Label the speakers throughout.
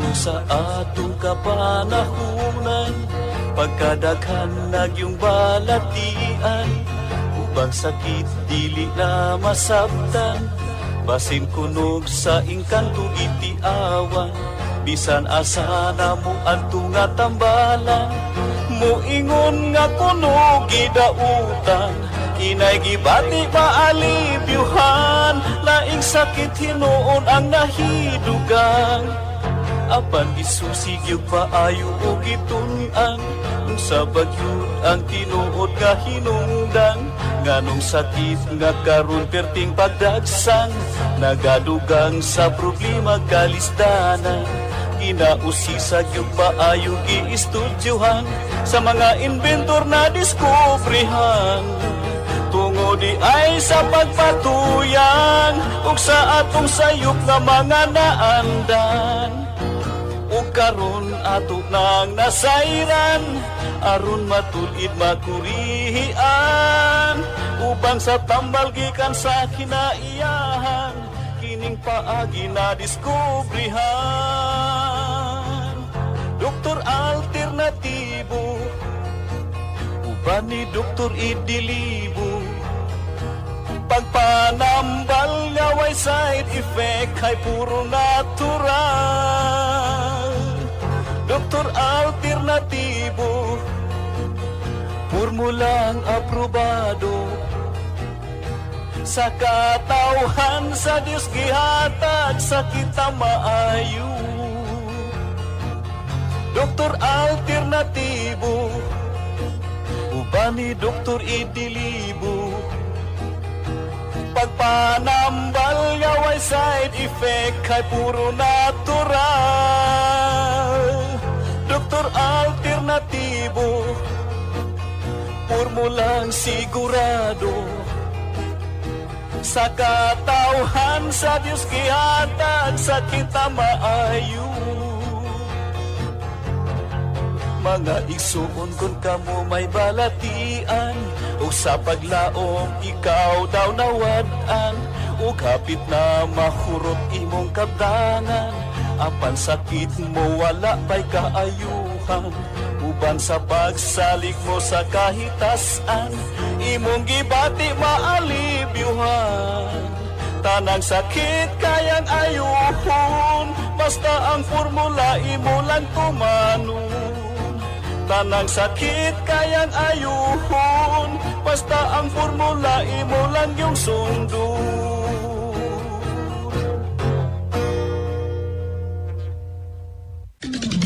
Speaker 1: karon sa atong kapanahunan pagkadaghan nagyong balatian ubang sakit dili na masabtan basin kunog sa ingkanto itiawan bisan asa na mo adto nga tambalan. Muingon nga kuno gidautan inay gibati maalibyuhan laing sakit hinuon ang nahidugang apan isusig yung paayo o gitun-an sa bagyod ang tinuod nga hinungdan. Nganong sakit nga karon perting pagdagsang nagadugang sa problema kalistanan Kinausisag yung paayo giistudyohan sa mga inventor na diskubrihan. Tungo di ay sa pagpatuyang ug sa atong sayop nga mga naandan ug karon ato nang nasayran aron matulid makurihian. Ubang sa tambal gikan sa kinaiyahan kining paagi na diskubrihan. Doktor Alternatibo Uban ni Doktor Idilibo. Pagpanambal nga way side effect Kay puro natural Doktor Alternatibo Formulang aprobado. Sa katauhan sa Diyos gihatag sa kita maayo. Doktor Alternatibo Uban ni Doktor Idilibo. Pagpanambal nga way side effect Kay puro natural Doktor Alternatibo Formulang sigurado. Sa katauhan sa Diyos gihatag sa kita maayo. Mga igsuon kung kamo may balatian o sa paglaom ikaw daw nawadan o kapit na mahurot imong kabdangan apan sakit mo wala pa'y kaayuhan uban sa pagsalig mo sa kahitasan. Imong gibati maalibyuhan tanang sakit kayang ayuhon basta ang formula imo lang tumanon. Tanang sakit kayang ayuhon basta ang formula imo lang yung sundon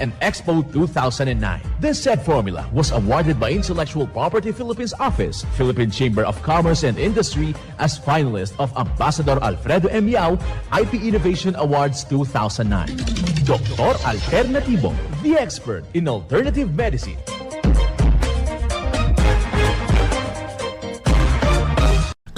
Speaker 2: and Expo 2009. This said formula was awarded by Intellectual Property Philippines Office, Philippine Chamber of Commerce and Industry as finalist of Ambassador Alfredo M. Yao IP Innovation Awards 2009. Doktor Alternativo, the expert in alternative medicine.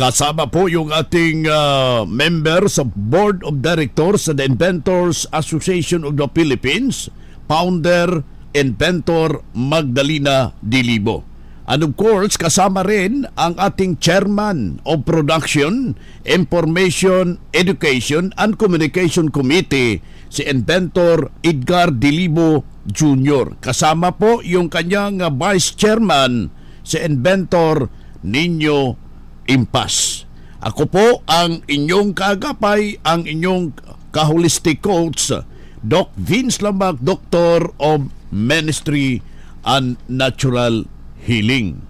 Speaker 3: Kasama po yung ating ah, member sa Board of Directors sa the Inventors Association of the Philippines, founder, inventor Magdalena Dilibo. And of course, kasama rin ang ating Chairman of Production, Information, Education and Communication Committee, si Inventor Edgar Dilibo Jr. Kasama po yung kanyang Vice Chairman, si Inventor Nino Impas. Ako po ang inyong kagapay, ang inyong kaholistic coach, Doc Vince Lambak, Doctor of Ministry and Natural Healing.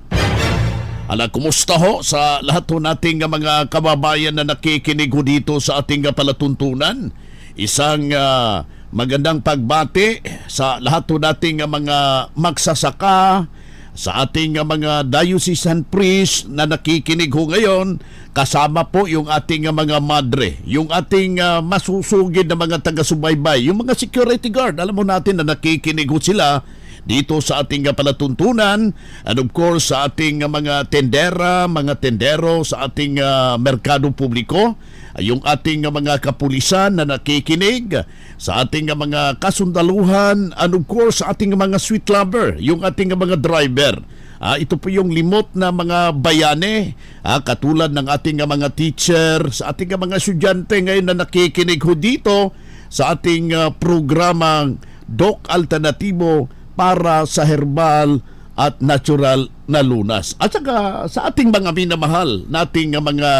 Speaker 3: Ala, kumusta ho sa lahat ho nating mga kababayan na nakikinig ho dito sa ating palatuntunan? Isang uh, magandang pagbati sa lahat ho nating mga magsasaka, sa ating mga diocesan priest na nakikinig ho ngayon, kasama po yung ating uh, mga madre, yung ating uh, masusugid na mga taga-subaybay, yung mga security guard. Alam mo natin na nakikinig ho sila dito sa ating uh, palatuntunan and of course sa ating mga tendera, mga tendero sa ating uh, merkado publiko, yung ating mga kapulisan na nakikinig, sa ating mga kasundaluhan and of course sa ating mga sweet lover, yung ating mga driver. Ah, ito po yung limot na mga bayane, ah, katulad ng ating uh, mga teacher, sa ating uh, mga estudyante ngayon na nakikinig ho dito sa ating uh, programang Doc Alternatibo para sa herbal at natural na lunas. At saka sa ating mga minamahal, nating uh, mga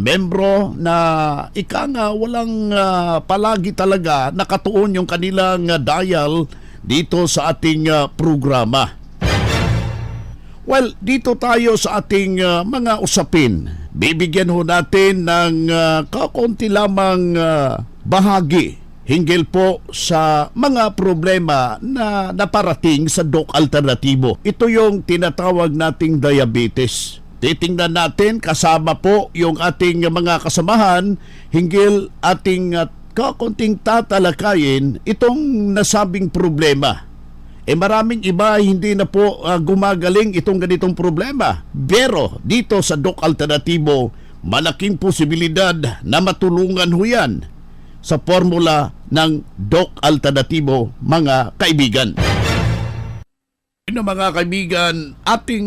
Speaker 3: membro na ika nga walang uh, palagi talaga nakatuon yung kanilang uh, dial dito sa ating uh, programa. Well, dito tayo sa ating uh, mga usapin. Bibigyan ho natin ng uh, kakunti lamang uh, bahagi hinggil po sa mga problema na naparating sa Doc Alternatibo. Ito yung tinatawag nating diabetes. Titingnan natin kasama po yung ating mga kasamahan hinggil ating uh, kakunting tatalakayin itong nasabing problema. Eh maraming iba hindi na po ah, gumagaling itong ganitong problema. Pero dito sa Doc Alternatibo, malaking posibilidad na matulungan ho yan sa formula ng Doc Alternatibo, mga kaibigan. Ino mga kaibigan, ating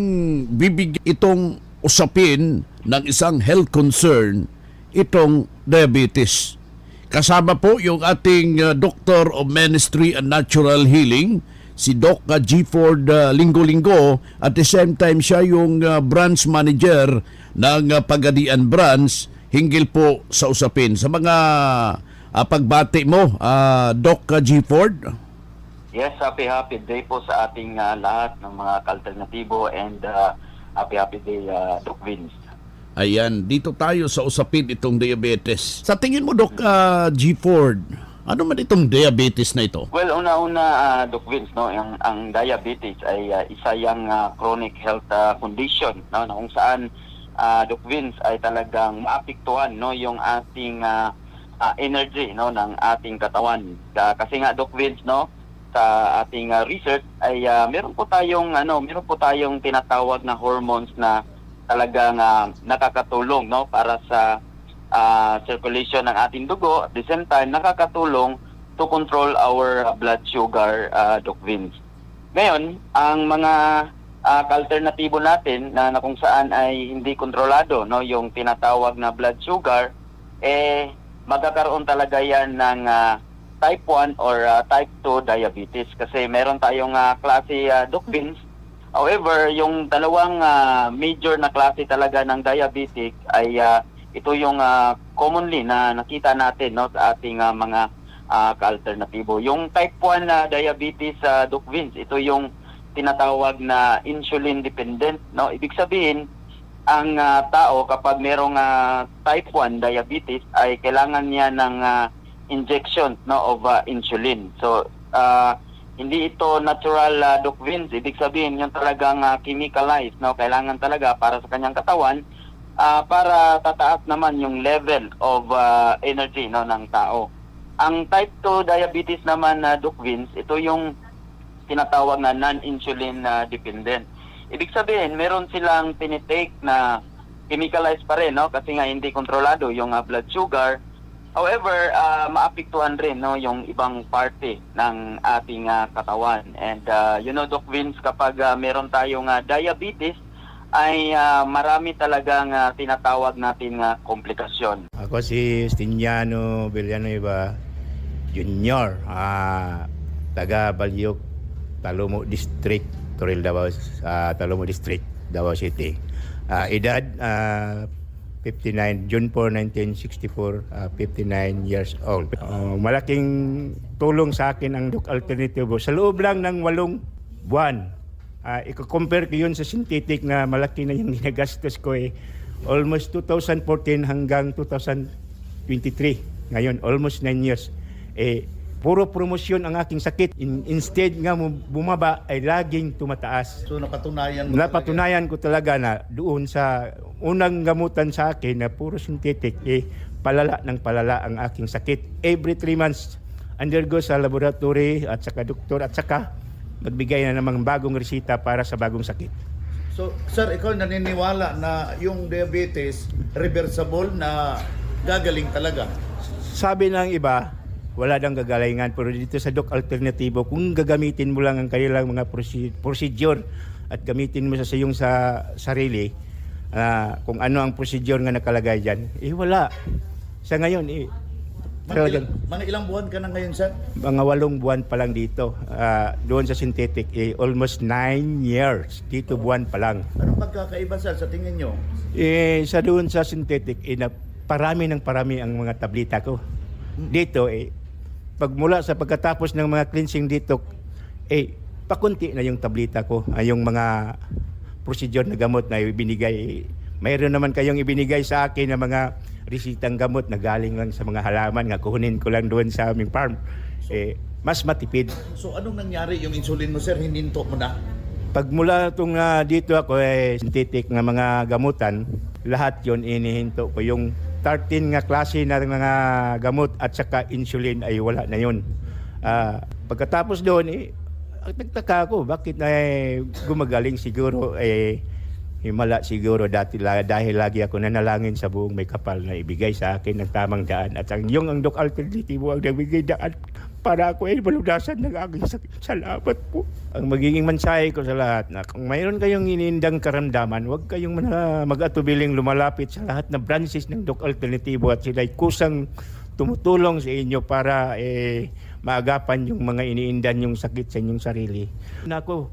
Speaker 3: bibig itong usapin ng isang health concern, itong diabetes. Kasama po yung ating uh, Doctor of Ministry and Natural Healing, si Doc uh, G. Ford uh, Linggo-Linggo at the same time siya yung uh, branch manager ng uh, Pagadian branch hinggil po sa usapin. Sa mga uh, pagbati mo, uh, Doc uh, G. Ford,
Speaker 4: Yes, happy happy day po sa ating ah, lahat ng mga alternatibo and ah, happy happy day uh, Doc Vince.
Speaker 3: Ayan, dito tayo sa usapin itong diabetes. Sa tingin mo, Doc uh, G. Ford, ano man itong diabetes na ito?
Speaker 4: Well, una-una ah, Doc Vince, no, ang, ang diabetes ay ah, isa yang ah, chronic health ah, condition no, na kung saan ah, Doc Vince ay talagang maapektuhan no yung ating ah, ah, energy no ng ating katawan. Ah, kasi nga Doc Vince no sa ating ah, research ay ah, meron po tayong ano, meron po tayong tinatawag na hormones na talagang ah, nakakatulong no para sa ah, circulation ng ating dugo. At the same time nakakatulong to control our blood sugar uh, Doc Vince. Ngayon, ang mga ah, alternatibo natin na, na kung saan ay hindi kontrolado no yung tinatawag na blood sugar eh magkakaroon talaga yan ng ah, type 1 or ah, type 2 diabetes. Kasi meron tayong ah, klase ah, Doc Vince. However, yung dalawang ah, major na klase talaga ng diabetic ay ah, ito yung ah, commonly na nakita natin no sa ating ah, mga ah, ka-alternatibo. Yung type 1 na diabetes sa Doc Vince, ito yung tinatawag na insulin dependent no. Ibig sabihin, ang ah, tao kapag merong ah, type 1 diabetes ay kailangan niya ng ah, injection no of ah, insulin. So ah, hindi ito natural uh, Doc Vince. Ibig sabihin, yung talagang ah, chemicalized, no? Kailangan talaga para sa kanyang katawan ah, para tataas naman yung level of ah, energy no ng tao. Ang type 2 diabetes naman na Doc Vince, ito yung tinatawag na non-insulin ah, dependent. Ibig sabihin, meron silang tinitake na chemicalized pa rin, no? Kasi nga hindi kontrolado yung ah, blood sugar. However, ah, maapektuhan rin no yung ibang parte ng ating ah, katawan. And ah, you know Doc Vince kapag ah, meron tayong ah, diabetes ay ah, marami talagang ah, tinatawag natin nga komplikasyon.
Speaker 5: Ako si Stiniano Villanueva Junior, ah, taga Balyok, Talomo District, Toril Davao, sa Talomo District, Davao City. Ah, edad ah, 59, June 4, 1964, ah, 59 years old. Ah, malaking tulong sa akin ang Doc Alternativo. Sa loob lang ng walong buwan, Ah, i-compare ko yun sa synthetic na malaki na yung ginagastos ko eh. Almost 2014 hanggang 2023. Ngayon, almost 9 years. Eh, puro promosyon ang aking sakit. In- instead nga bumaba ay laging tumataas.
Speaker 3: So napatunayan mo
Speaker 5: Napatunayan ko talaga na doon sa unang gamutan sa akin na puro synthetic, eh, palala ng palala ang aking sakit. Every three months, undergo sa laboratory at saka doktor at saka magbigay na namang bagong resita para sa bagong sakit.
Speaker 3: So, sir, ikaw naniniwala na yung diabetes reversible na gagaling talaga?
Speaker 5: Sabi ng iba, wala daw gagalingan pero dito sa Doc Alternatibo, kung gagamitin mo lang ang kanilang mga proce- procedure at gamitin mo sa iyong sa sarili, ah, kung ano ang procedure nga nakalagay dyan, eh wala. Sa ngayon, eh,
Speaker 3: Mga ilang, mga ilang buwan ka na ngayon, sir?
Speaker 5: mga walong buwan pa lang dito. Ah, doon sa synthetic, eh, almost nine years. Dito buwan pa lang.
Speaker 3: Anong pagkakaiba, sir, sa tingin nyo?
Speaker 5: Eh, sa doon sa synthetic, eh, na parami ng parami ang mga tablita ko. Dito, eh, pagmula sa pagkatapos ng mga cleansing dito, eh, pakunti na yung tablita ko, ay yung mga procedure na gamot na ibinigay. Mayroon naman kayong ibinigay sa akin na mga resitang gamot na galing lang sa mga halaman nga kuhunin ko lang doon sa aming farm. Eh, mas matipid.
Speaker 3: So, anong nangyari yung insulin mo, sir? Hininto mo na?
Speaker 5: Pagmula itong ah, dito ako eh, synthetic na mga gamutan, lahat yon inihinto ko. Yung 13 nga klase na mga gamot at saka insulin ay wala na yun. Ah, pagkatapos doon, eh, nagtaka ako, bakit na eh, gumagaling siguro eh, himala siguro dati dahil lagi ako nanalangin sa buong may kapal na ibigay sa akin ng tamang daan at ang yung ang alternatibo ang nabigay daan para ako ay maludasan ng aking sakit. Salamat po. Ang magiging mensahe ko sa lahat na kung mayroon kayong inindang karamdaman, huwag kayong mag-atubiling lumalapit sa lahat na branches ng Doc Alternatibo at sila'y kusang tumutulong sa inyo para eh, maagapan yung mga iniindan yung sakit sa inyong sarili. Nako,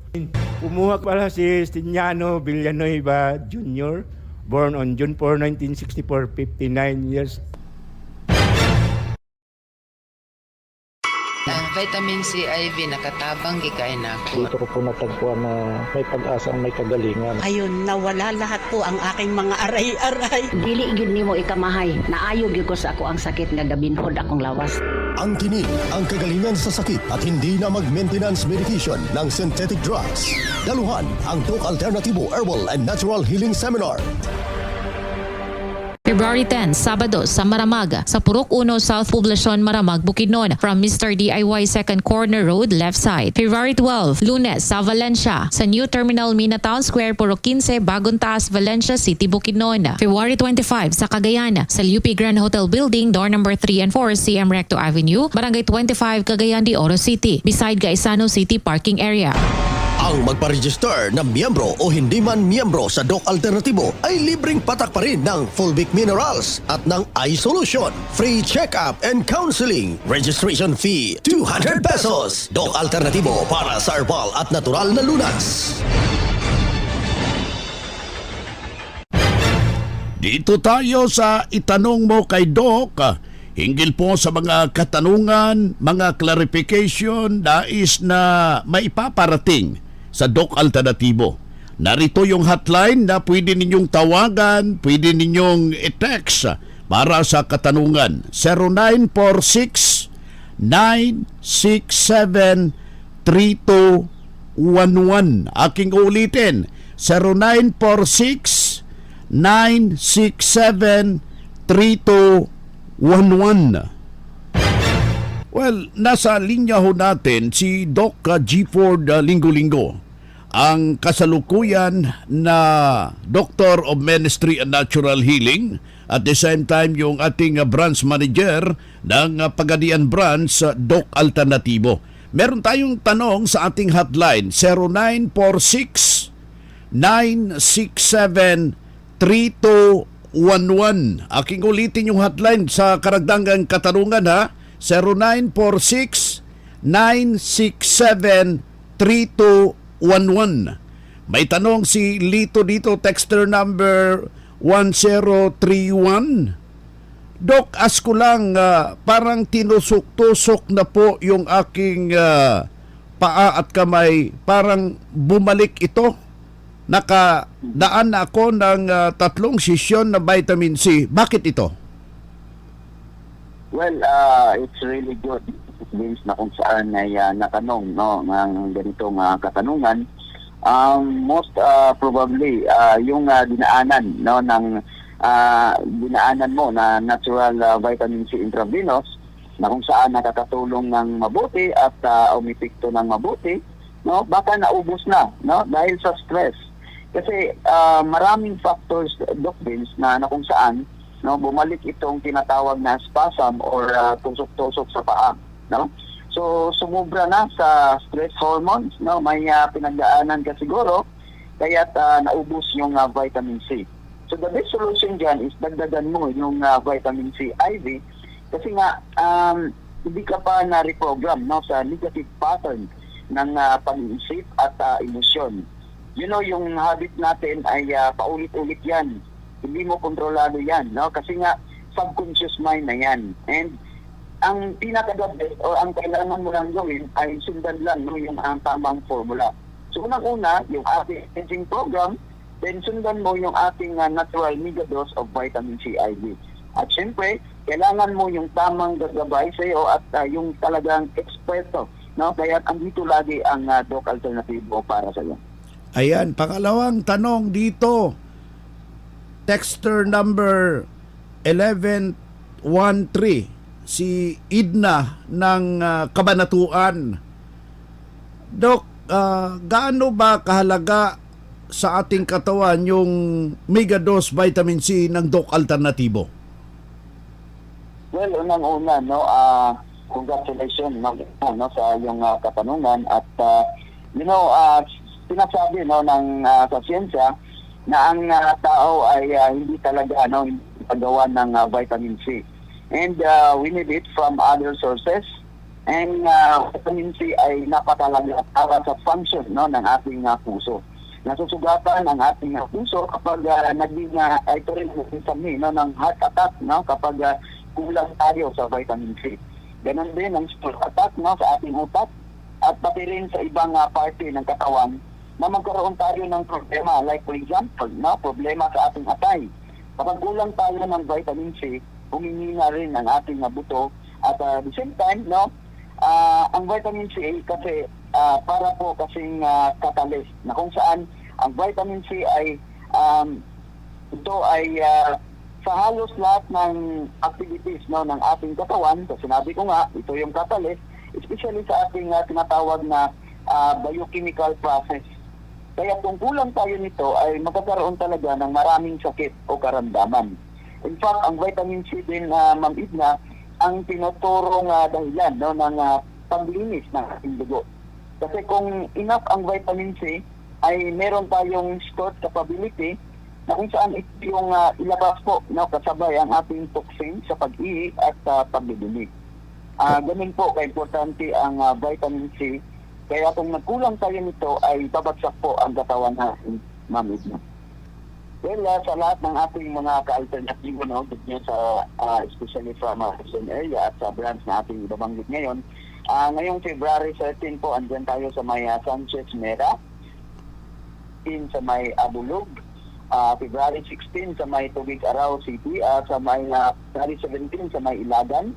Speaker 5: kumuha pala si Stiniano Villanueva Jr., born on June 4, 1964, 59 years
Speaker 6: Ang vitamin C IV nakatabang gikain ako.
Speaker 7: Dito ko po natagpuan na may pag-asa ang may kagalingan.
Speaker 8: Ayun, nawala lahat po ang aking mga aray-aray.
Speaker 9: Dili gyud nimo ikamahay. Naayo gyud ko sa ako ang sakit nga gabinhod akong lawas.
Speaker 10: Ang kini ang kagalingan sa sakit at hindi na mag-maintenance medication ng synthetic drugs. Daluhan ang Doc Alternativo Herbal and Natural Healing Seminar.
Speaker 11: February 10, Sabado, sa Maramag, sa Purok 1 South Poblacion, Maramag, Bukidnon, from Mr. DIY Second Corner Road, left side. February 12, Lunes, sa Valencia, sa New Terminal Mina Town Square, Purok 15, Bagong Taas, Valencia City, Bukidnon. February 25, sa Cagayan, sa UP Grand Hotel Building, door number 3 and 4, CM Recto Avenue, Barangay 25, Cagayan de Oro City, beside Gaisano City Parking Area.
Speaker 10: Ang magpa-register na miyembro o hindi man miyembro sa Doc Alternativo ay libreng patak pa rin ng Fulvic Minerals at ng iSolution. Free check-up and counseling. Registration fee 200 pesos. Doc Alternativo para sa herbal at natural na lunas.
Speaker 3: Dito tayo sa itanong mo kay Doc. Hinggil po sa mga katanungan, mga clarification, nais na maipaparating sa Doc Alternativo. Narito yung hotline na pwede ninyong tawagan, pwede ninyong i-text para sa katanungan. 0946 967 3211. Aking ulitin, 0946 967-3211. Well, nasa linya ho natin si Doc G. Ford uh, Linggo-Linggo, ang kasalukuyan na Doctor of Ministry and Natural Healing at the same time yung ating branch manager ng Pagadian Branch, Doc Alternativo. Meron tayong tanong sa ating hotline 0946 967-3211. Aking ulitin yung hotline sa karagdagang katanungan ha. 0946-967-3211. May tanong si Lito dito, texter number 1031. Dok, ask ko lang, ah, parang tinusok-tusok na po yung aking ah, paa at kamay, parang bumalik ito. Nakadaan na ako ng ah, tatlong sesyon na vitamin C. Bakit ito?
Speaker 12: Well, uh, it's really good means na kung saan ay uh, natanong no ng ganitong uh, katanungan. Um, most uh, probably uh, yung uh, dinaanan no ng uh, dinaanan mo na natural uh, vitamin C intravenous na kung saan nakakatulong ng mabuti at uh, umipikto ng mabuti no baka naubos na no dahil sa stress. Kasi uh, maraming factors Doc Vince na, na kung saan no bumalik itong tinatawag na spasm or uh, tusok-tusok sa paa no? So sumubra na sa stress hormones no? May uh, pinagdaanan ka siguro kaya uh, naubos yung uh, vitamin C. So the best solution dyan is dagdagan mo yung uh, vitamin C IV kasi nga um, hindi ka pa na-reprogram no? Sa negative pattern ng uh, pag-iisip at uh, emosyon. You know yung habit natin ay uh, paulit-ulit yan. Hindi mo kontrolado yan no? Kasi nga subconscious mind na yan. And ang pinaka best o ang kailangan mo lang gawin ay sundan lang no, yung ang tamang formula. So unang-una, yung ating cleansing program, then sundan mo yung ating uh, natural mega dose of vitamin C IV. At syempre, kailangan mo yung tamang gagabay sa iyo at uh, yung talagang eksperto. No? Kaya andito lagi ang uh, Doc Alternativo para sa iyo.
Speaker 3: Ayan, pangalawang tanong dito. Texter number 1113 si Idna ng ah, Kabanatuan. Dok, ah, gaano ba kahalaga sa ating katawan yung mega dose vitamin C ng Doc Alternativo?
Speaker 12: Well, unang-una, no, ah congratulations no, no, sa iyong ah, katanungan at ah, you know, ah sinasabi no ng ah, sa siyensya na ang ah, tao ay ah, hindi talaga ano paggawa ng ah, vitamin C. And ah, we need it from other sources. And ah, vitamin C ay napakalaga para sa function no ng ating ah, puso. Nasusugatan ang ating ah, puso kapag uh, naging uh, ito rin sabi no ng heart attack no kapag ah, kulang tayo sa vitamin C. Ganon din ang stroke attack no, sa ating utak at pati rin sa ibang uh, parte ng katawan na magkaroon tayo ng problema. Like for example, no, problema sa ating atay. Kapag kulang tayo ng vitamin C, humihina rin ang ating uh, buto at uh, the same time, no, ah, ang vitamin C kasi ah, para po kasing uh, catalyst na kung saan ang vitamin C ay um, ito ay ah, sa halos lahat ng activities no ng ating katawan, so sinabi ko nga, ito yung catalyst, especially sa ating ah, tinatawag na ah, biochemical process. Kaya kung kulang tayo nito ay magkakaroon talaga ng maraming sakit o karamdaman. In fact, ang vitamin C din, uh, Ma'am Idna, ang tinuturong uh, dahilan no, ng uh, paglinis ng ating dugo. Kasi kung enough ang vitamin C, ay meron tayong stored capability na kung saan ito yung uh, ilabas po no, kasabay ang ating toxin sa pag-ihi at uh, pagdudumi. Ah, ganun po ka-importante ang uh, vitamin C. Kaya kung nagkulang tayo nito ay babagsak po ang katawan natin, Ma'am Edna. Well, uh, sa lahat ng ating mga ka-alternatibo no, dito sa uh, especially from uh, Quezon area at sa branch na ating ibabanggit ngayon, ah ngayong February 13 po, andyan tayo sa may uh, Sanchez Mera, in sa may Abulog, ah February 16 sa may Tubig Araw City, at sa may uh, February 17 sa may Ilagan,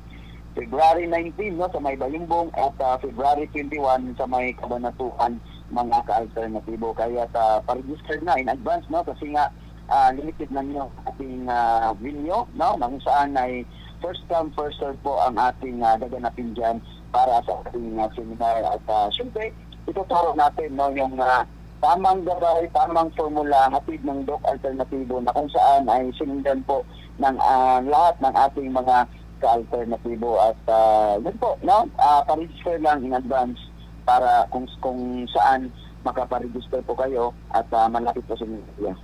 Speaker 12: February 19 no, sa may Bayumbong, at ah, February 21 sa may Kabanatuan mga ka-alternatibo. Kaya uh, pa-register na in advance no kasi nga ah, limited lang yung ating ah, venue no nang saan ay first come first serve po ang ating uh, gaganapin dyan para sa ating ah, seminar at uh, syempre ituturo natin no yung ah, tamang gabay, tamang formula hatid ng Doc Alternatibo na kung saan ay sinundan po ng ah, lahat ng ating mga ka-alternatibo at uh, yun po, no? Uh, pa-register lang in advance para kung kung saan makaparegister po kayo at uh, malapit po sa inyo.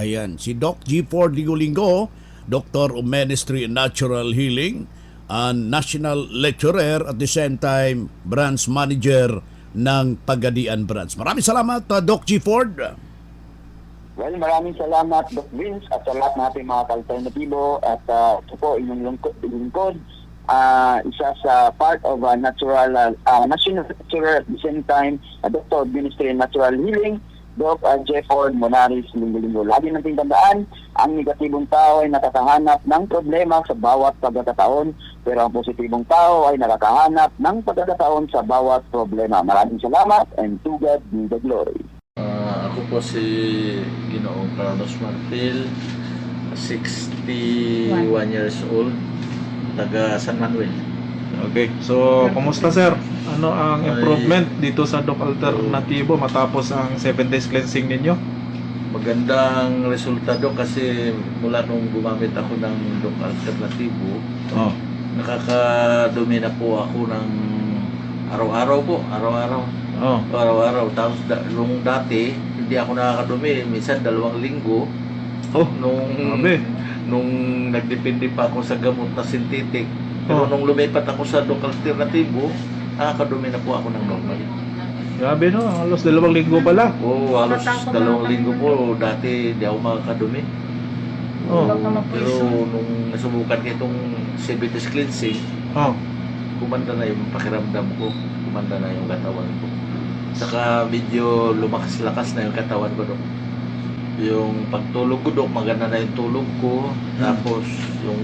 Speaker 3: Ayan, si Doc G4 Linggo-Linggo, Doctor of Ministry and Natural Healing, and National Lecturer at the same time Branch Manager ng Pagadian Branch. Maraming salamat, uh, Doc G. Ford.
Speaker 12: Well, maraming salamat Doc Vince at sa lahat ng ating mga ka-alternatibo at uh, ito po inyong lingkod, lingkod ah, isa sa part of a natural, uh, national natural at the same time, uh, Dr. Ministry of Natural Healing, Doc uh, Jefford Monaris Linggo-Linggo. Lagi nating tandaan, ang negatibong tao ay nakakahanap ng problema sa bawat pagkakataon, pero ang positibong tao ay nakakahanap ng pagkakataon sa bawat problema. Maraming salamat and to God be the glory.
Speaker 13: Ah, ako po si Ginoong Carlos Marfil, 61 years old, taga San Manuel.
Speaker 7: Okay, so kumusta sir? Ano ang
Speaker 13: Ay-
Speaker 7: improvement dito sa Doc Alternativo matapos ang 7 days cleansing ninyo?
Speaker 13: Magandang resultado kasi mula nung gumamit ako ng Doc Alternativo,
Speaker 7: Oh.
Speaker 13: nakakadumi na po ako ng araw-araw po, araw-araw.
Speaker 7: Oh.
Speaker 13: Araw-araw. Tapos da, nung dati, hindi ako nakakadumi. Minsan dalawang linggo.
Speaker 7: Oh,
Speaker 13: nung
Speaker 7: grabe.
Speaker 13: nung nagdepende pa ako sa gamot na synthetic. Pero
Speaker 7: Oh.
Speaker 13: nung lumipat ako sa Doc Alternativo, nakakadumi na po ako ng normal.
Speaker 7: Grabe no, halos dalawang linggo pa lang.
Speaker 13: Oo, halos dalawang linggo po. Dati di ako makakadumi.
Speaker 7: Oh.
Speaker 13: Pero nung nasubukan ko itong CBT cleansing,
Speaker 7: Oh.
Speaker 13: kumanda na yung pakiramdam ko. Kumanda na yung katawan ko. Saka medyo lumakas-lakas na yung katawan ko, Dok. Yung pagtulog ko, Dok, maganda na yung tulog ko. Tapos, yung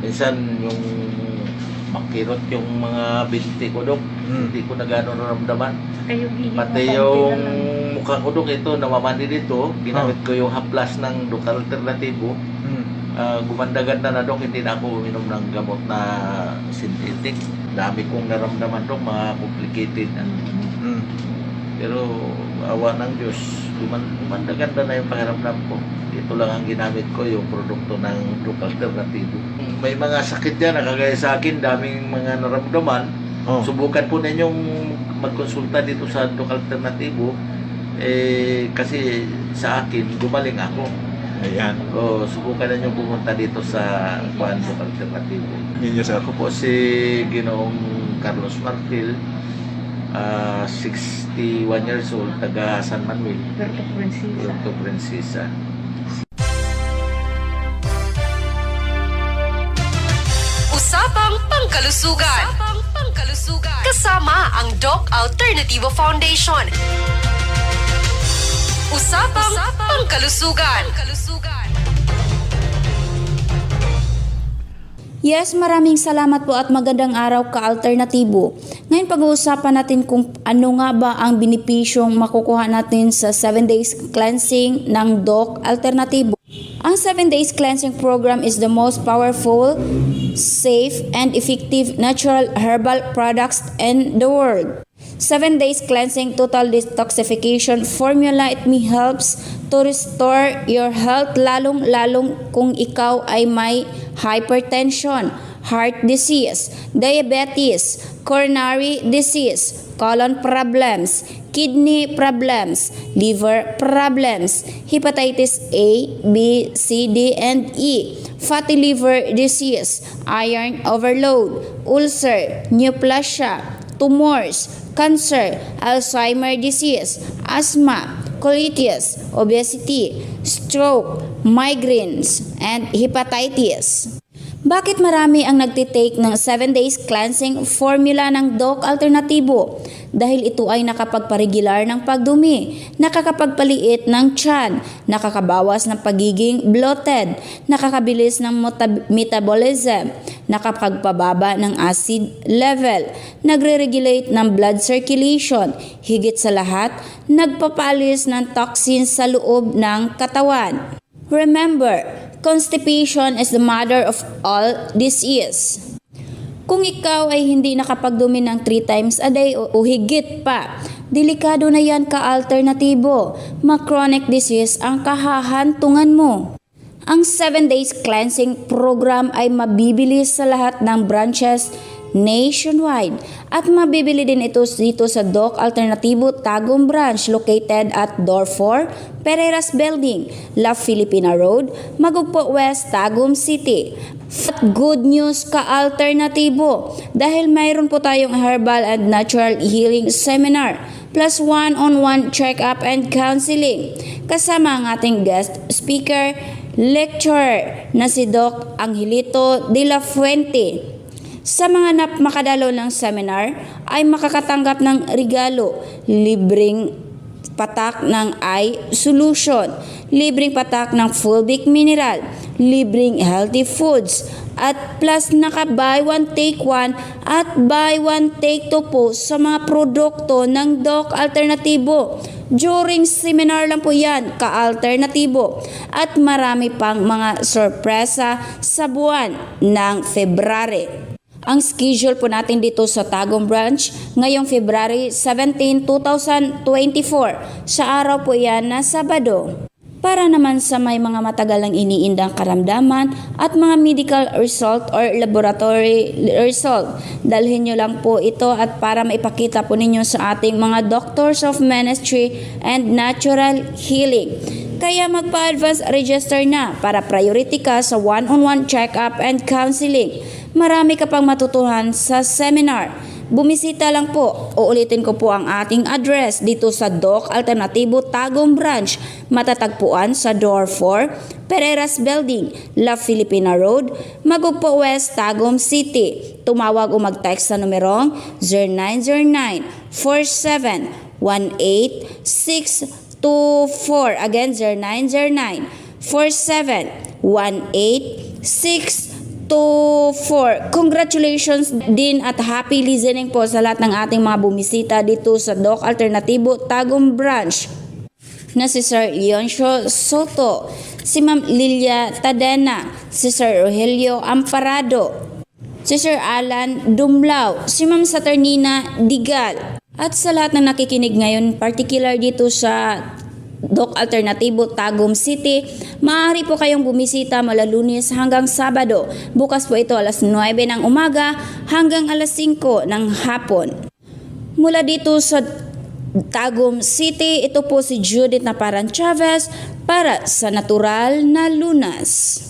Speaker 13: minsan, yung makirot yung mga binti ko, Dok.
Speaker 7: Mm.
Speaker 13: Hindi ko na gano'n naramdaman. Pati yung mukha ko, Dok, ito, namamani dito. Ginamit ko yung haplas ng Dok Alternativo.
Speaker 7: Mm.
Speaker 13: Ah, gumanda-ganda na dok, hindi na ako uminom ng gamot na synthetic. Dami kong naramdaman dok, mga complicated.
Speaker 7: Mm.
Speaker 13: Pero awa ng Diyos, guman- gumanda-ganda na yung pakiramdam ko. Ito lang ang ginamit ko, yung produkto ng Doc Alternativo. May mga sakit yan, nakagaya sa akin, daming mga naramdaman.
Speaker 7: Oh.
Speaker 13: Subukan po ninyong magkonsulta dito sa Doc Alternativo. Eh, kasi sa akin, gumaling ako.
Speaker 7: Ayan.
Speaker 13: O, subukan na nyo pumunta dito sa Juan Doc Alternativo.
Speaker 7: Ninyo sir.
Speaker 13: Ako po si Ginoong Carlos Marfil, ah, 61 years old, taga San Manuel, Puerto Princesa.
Speaker 14: Usapang pangkalusugan. pangkalusugan. Kasama ang Doc Alternativo Foundation. Usapang, pangkalusugan.
Speaker 15: Yes, maraming salamat po at magandang araw ka-alternatibo. Ngayon pag-uusapan natin kung ano nga ba ang binipisyong makukuha natin sa 7 days cleansing ng DOC Alternatibo. Ang 7 days cleansing program is the most powerful, safe, and effective natural herbal products in the world. 7 days cleansing total detoxification formula it may helps to restore your health lalong lalong kung ikaw ay may hypertension, heart disease, diabetes, coronary disease, colon problems, kidney problems, liver problems, hepatitis A, B, C, D, and E, fatty liver disease, iron overload, ulcer, neoplasia, tumors, cancer, Alzheimer disease, asthma, colitis, obesity, stroke, migraines, and hepatitis. Bakit marami ang nagtitake ng 7 days cleansing formula ng DOC Alternatibo? Dahil ito ay nakapagparegular ng pagdumi, nakakapagpaliit ng tiyan, nakakabawas ng pagiging bloated, nakakabilis ng metabolism, nakapagpababa ng acid level, nagre-regulate ng blood circulation, higit sa lahat, nagpapalis ng toxins sa loob ng katawan. Remember, constipation is the mother of all disease. Kung ikaw ay hindi nakapagdumi ng 3 times a day o, o higit pa, delikado na yan ka-alternatibo. Ma-chronic disease ang kahahantungan mo. Ang 7 days cleansing program ay mabibili sa lahat ng branches nationwide at mabibili din ito dito sa Doc Alternativo Tagum Branch located at Door 4, Pereiras Building, La Filipina Road, Magugpo West, Tagum City. At good news ka-alternatibo dahil mayroon po tayong herbal and natural healing seminar plus one-on-one check-up and counseling kasama ang ating guest speaker lecturer na si Doc Angelito de la Fuente. Sa mga nap makadalo ng seminar ay makakatanggap ng regalo, libreng patak ng eye solution, libreng patak ng fulvic mineral, libreng healthy foods, at plus naka buy one take one at buy one take two po sa mga produkto ng Doc Alternatibo. During seminar lang po yan, ka-alternatibo. At marami pang mga sorpresa sa buwan ng February. Ang schedule po natin dito sa Tagum Branch ngayong February 17, 2024. Sa araw po yan na Sabado. Para naman sa may mga matagalang iniindang karamdaman at mga medical result or laboratory result. Dalhin nyo lang po ito at para maipakita po ninyo sa ating mga doctors of ministry and natural healing. Kaya magpa-advance register na para priority ka sa one-on-one check-up and counseling. Marami ka pang matutuhan sa seminar. Bumisita lang po. Uulitin ko po ang ating address dito sa Doc Alternatibo Tagum Branch. Matatagpuan sa Door 4, Pereiras Building, La Filipina Road, Magugpo West, Tagum City. Tumawag o mag-text sa numerong 0909 47 18624 Again, 0909 47 18624 Congratulations din at happy listening po sa lahat ng ating mga bumisita dito sa Doc Alternatibo Tagum Branch na si Sir Leoncio Soto, si Ma'am Lilia Tadena, si Sir Rogelio Amparado, si Sir Alan Dumlao, si Ma'am Saturnina Digal, at sa lahat ng nakikinig ngayon, particular dito sa Doc Alternatibo Tagum City, maaari po kayong bumisita mula lunes hanggang Sabado. Bukas po ito alas 9 ng umaga hanggang alas 5 ng hapon. Mula dito sa Tagum City, ito po si Judith Naparan Chavez para sa Natural na Lunas.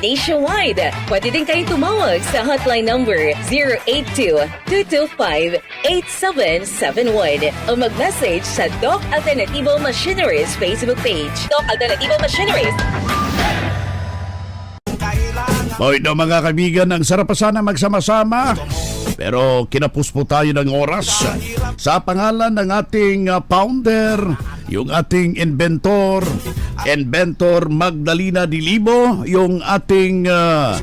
Speaker 14: nationwide. Pwede din kayong tumawag sa hotline number 082-225-8771 o mag-message sa Doc Alternativo Machineries Facebook page. Doc Alternativo Machineries.
Speaker 3: Hoy no mga kaibigan, ang sarap sana magsama-sama. Pero kinapos po tayo ng oras. Sa pangalan ng ating uh, founder, yung ating inventor, inventor Magdalena Dilibo, yung ating uh,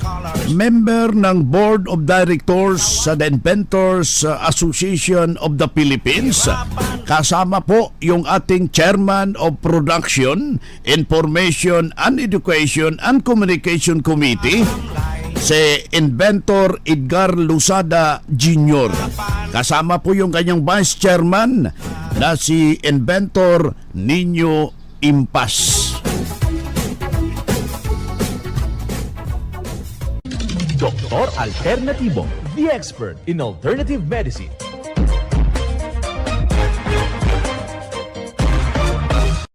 Speaker 3: member ng Board of Directors sa The Inventors Association of the Philippines. Kasama po yung ating Chairman of Production, Information and Education and Communication Committee, si Inventor Edgar Lusada Jr. Kasama po yung kanyang Vice Chairman na si Inventor Nino Impas.
Speaker 2: Doktor Alternatibo, the expert in alternative medicine.